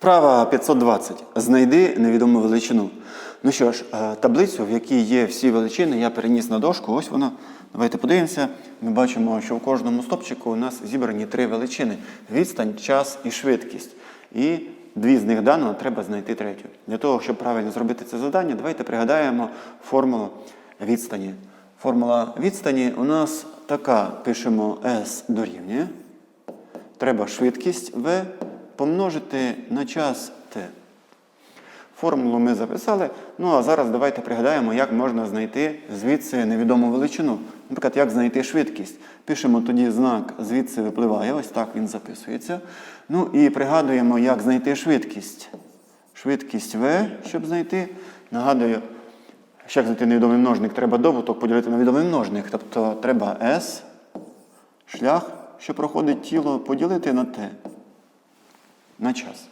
Вправа 520. Знайди невідому величину. Ну що ж, е, таблицю, в якій є всі величини, я переніс на дошку. Ось вона. Давайте подивимося. Ми бачимо, що в кожному стопчику у нас зібрані три величини: відстань, час і швидкість. І дві з них дано, треба знайти третю. Для того, щоб правильно зробити це завдання, давайте пригадаємо формулу відстані. Формула відстані у нас така: пишемо S дорівнює. Треба швидкість V помножити на час T. Формулу ми записали. Ну а зараз давайте пригадаємо, як можна знайти звідси невідому величину. Наприклад, як знайти швидкість. Пишемо тоді знак, звідси випливає, ось так він записується. Ну і пригадуємо, як знайти швидкість. Швидкість V, щоб знайти. Нагадую, що як знайти невідомий множник, треба добуток поділити на відомий множник. Тобто треба S, шлях, що проходить тіло, поділити на T. На час.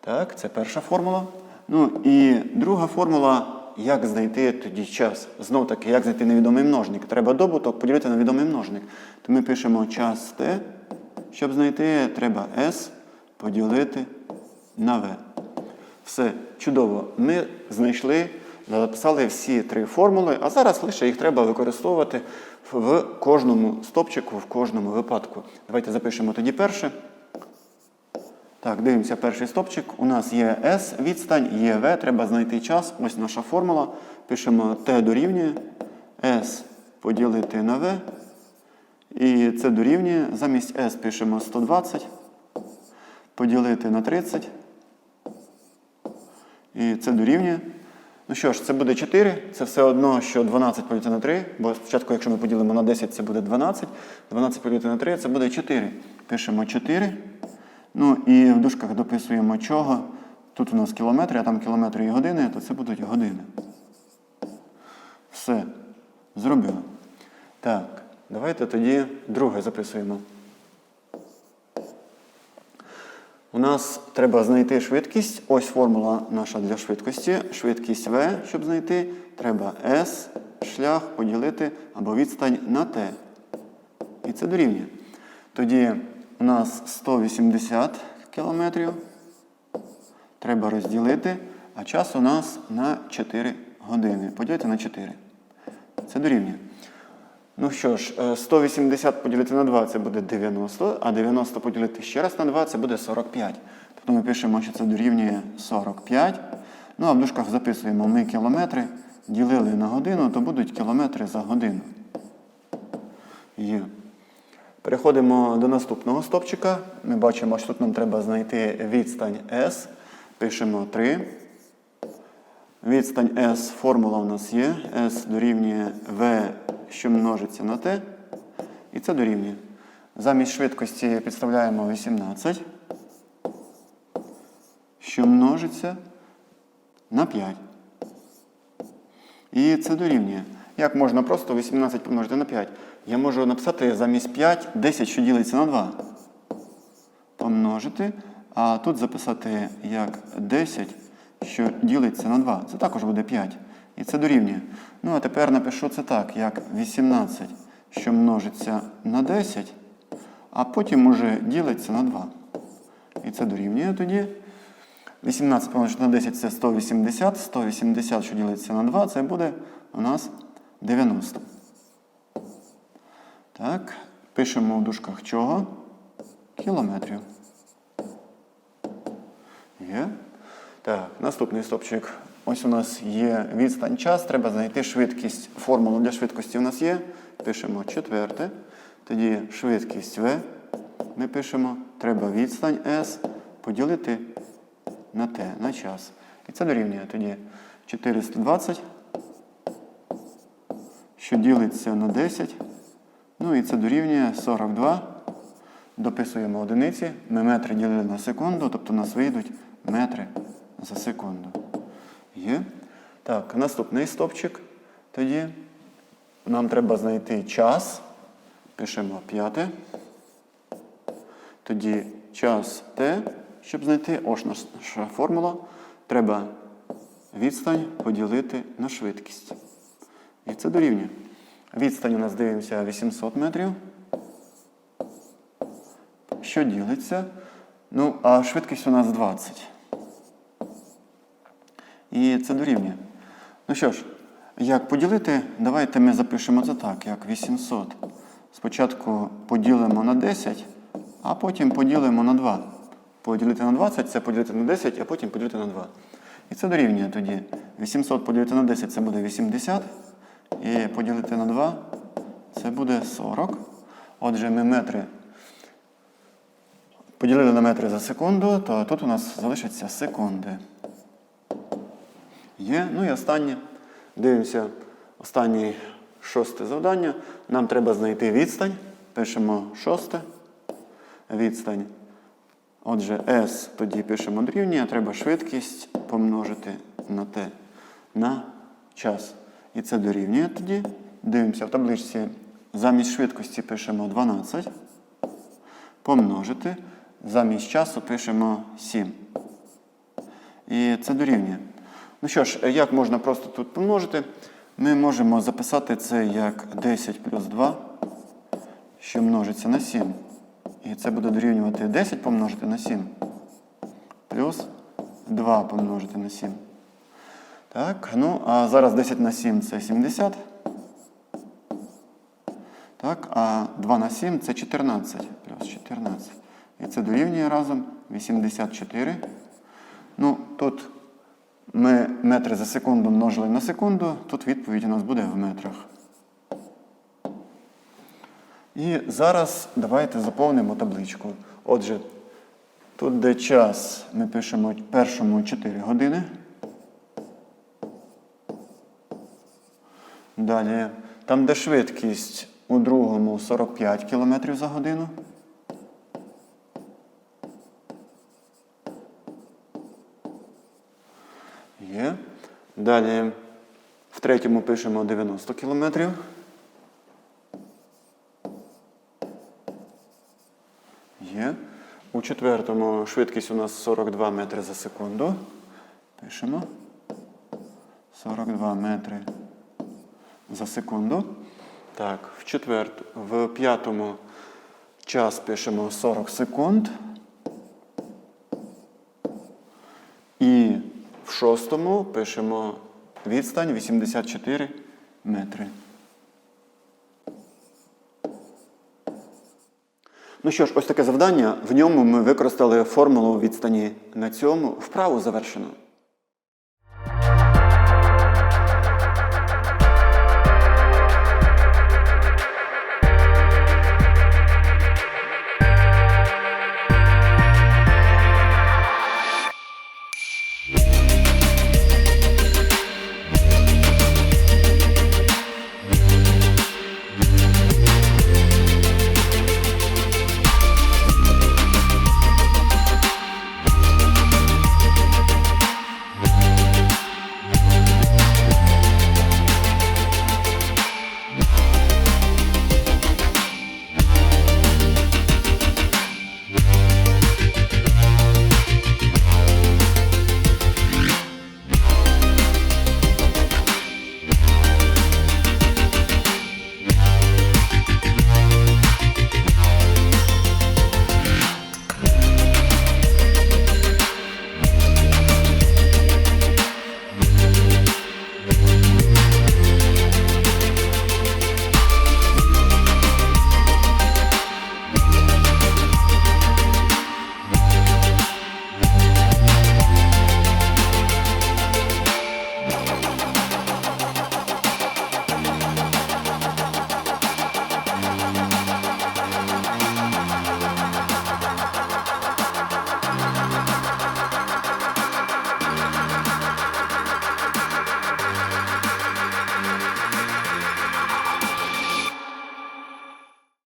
Так, це перша формула. Ну і друга формула, як знайти тоді час. Знов таки, як знайти невідомий множник. Треба добуток поділити на відомий множник. То ми пишемо час T. Щоб знайти, треба S поділити на V. Все чудово. Ми знайшли, записали всі три формули, а зараз лише їх треба використовувати в кожному стопчику, в кожному випадку. Давайте запишемо тоді перше. Так, дивимося перший стопчик. У нас є S відстань, є V, треба знайти час. Ось наша формула. Пишемо T дорівнює S поділити на V. І це дорівнює. Замість S пишемо 120. Поділити на 30. І це дорівнює. Ну що ж, це буде 4. Це все одно, що 12 поділити на 3. Бо спочатку, якщо ми поділимо на 10, це буде 12. 12 поділити на 3 це буде 4. Пишемо 4. Ну і в дужках дописуємо чого. Тут у нас кілометри, а там кілометри і години, то це будуть години. Все. Зробили. Так, давайте тоді друге записуємо. У нас треба знайти швидкість. Ось формула наша для швидкості. Швидкість V, щоб знайти, треба S, шлях поділити або відстань на T. І це дорівнює. Тоді у нас 180 кілометрів. Треба розділити, а час у нас на 4 години. Поділити на 4. Це дорівнює. Ну що ж, е, 180 поділити на 2 це буде 90, а 90 поділити ще раз на 2 це буде 45. Тобто ми пишемо, що це дорівнює 45. Ну а в дужках записуємо ми кілометри. Ділили на годину, то будуть кілометри за годину. Є. Переходимо до наступного стопчика. Ми бачимо, що тут нам треба знайти відстань S. Пишемо 3. Відстань S, формула у нас є. S дорівнює V, що множиться на T. І це дорівнює. Замість швидкості підставляємо 18, що множиться на 5. І це дорівнює. Як можна просто 18 помножити на 5? Я можу написати замість 5 10, що ділиться на 2. Помножити. А тут записати як 10, що ділиться на 2. Це також буде 5. І це дорівнює. Ну, а тепер напишу це так, як 18, що множиться на 10, а потім уже ділиться на 2. І це дорівнює тоді. 18 помножити на 10 це 180. 180, що ділиться на 2, це буде у нас 90. Так, пишемо в дужках чого? Кілометрів. Є. Так, наступний стопчик. Ось у нас є відстань час, треба знайти швидкість. Формула для швидкості у нас є. Пишемо четверте. Тоді швидкість V. Ми пишемо, треба відстань S поділити на T, на час. І це дорівнює тоді 420, що ділиться на 10. Ну і це дорівнює 42. Дописуємо одиниці. Ми метри ділили на секунду, тобто у нас вийдуть метри за секунду. Є. Так, наступний стопчик. Тоді нам треба знайти час. Пишемо п'яте. Тоді час Т, щоб знайти ось наша формула. Треба відстань поділити на швидкість. І це дорівнює. Відстань у нас дивимося 800 метрів. Що ділиться? Ну, а швидкість у нас 20. І це дорівнює. Ну що ж, як поділити, давайте ми запишемо це так, як 800. Спочатку поділимо на 10, а потім поділимо на 2. Поділити на 20 це поділити на 10, а потім поділити на 2. І це дорівнює тоді. 800 поділити на 10 це буде 80. І поділити на 2 це буде 40. Отже, ми метри поділили на метри за секунду, то тут у нас залишаться секунди. Є. Ну і останнє. Дивимося, останнє шосте завдання. Нам треба знайти відстань. Пишемо шосте. Відстань. Отже, S тоді пишемо дорівнює, треба швидкість помножити на T на час. І це дорівнює тоді. Дивимося в табличці. Замість швидкості пишемо 12. Помножити. Замість часу пишемо 7. І це дорівнює. Ну що ж, як можна просто тут помножити? Ми можемо записати це як 10 плюс 2, що множиться на 7. І це буде дорівнювати 10 помножити на 7. Плюс 2 помножити на 7. Так, ну, а зараз 10 на 7 це 70. Так, а 2 на 7 це 14. Плюс 14. І це дорівнює разом 84. Ну, тут ми метри за секунду множили на секунду, тут відповідь у нас буде в метрах. І зараз давайте заповнимо табличку. Отже, тут, де час, ми пишемо першому 4 години. Далі, там, де швидкість у другому 45 км за годину. Є. Далі в третьому пишемо 90 кілометрів. Є. У четвертому швидкість у нас 42 метри за секунду. Пишемо. 42 метри за секунду. Так, в четвертому, в п'ятому час пишемо 40 секунд. І в шостому пишемо відстань 84 метри. Ну що ж, ось таке завдання. В ньому ми використали формулу відстані. На цьому вправу завершено.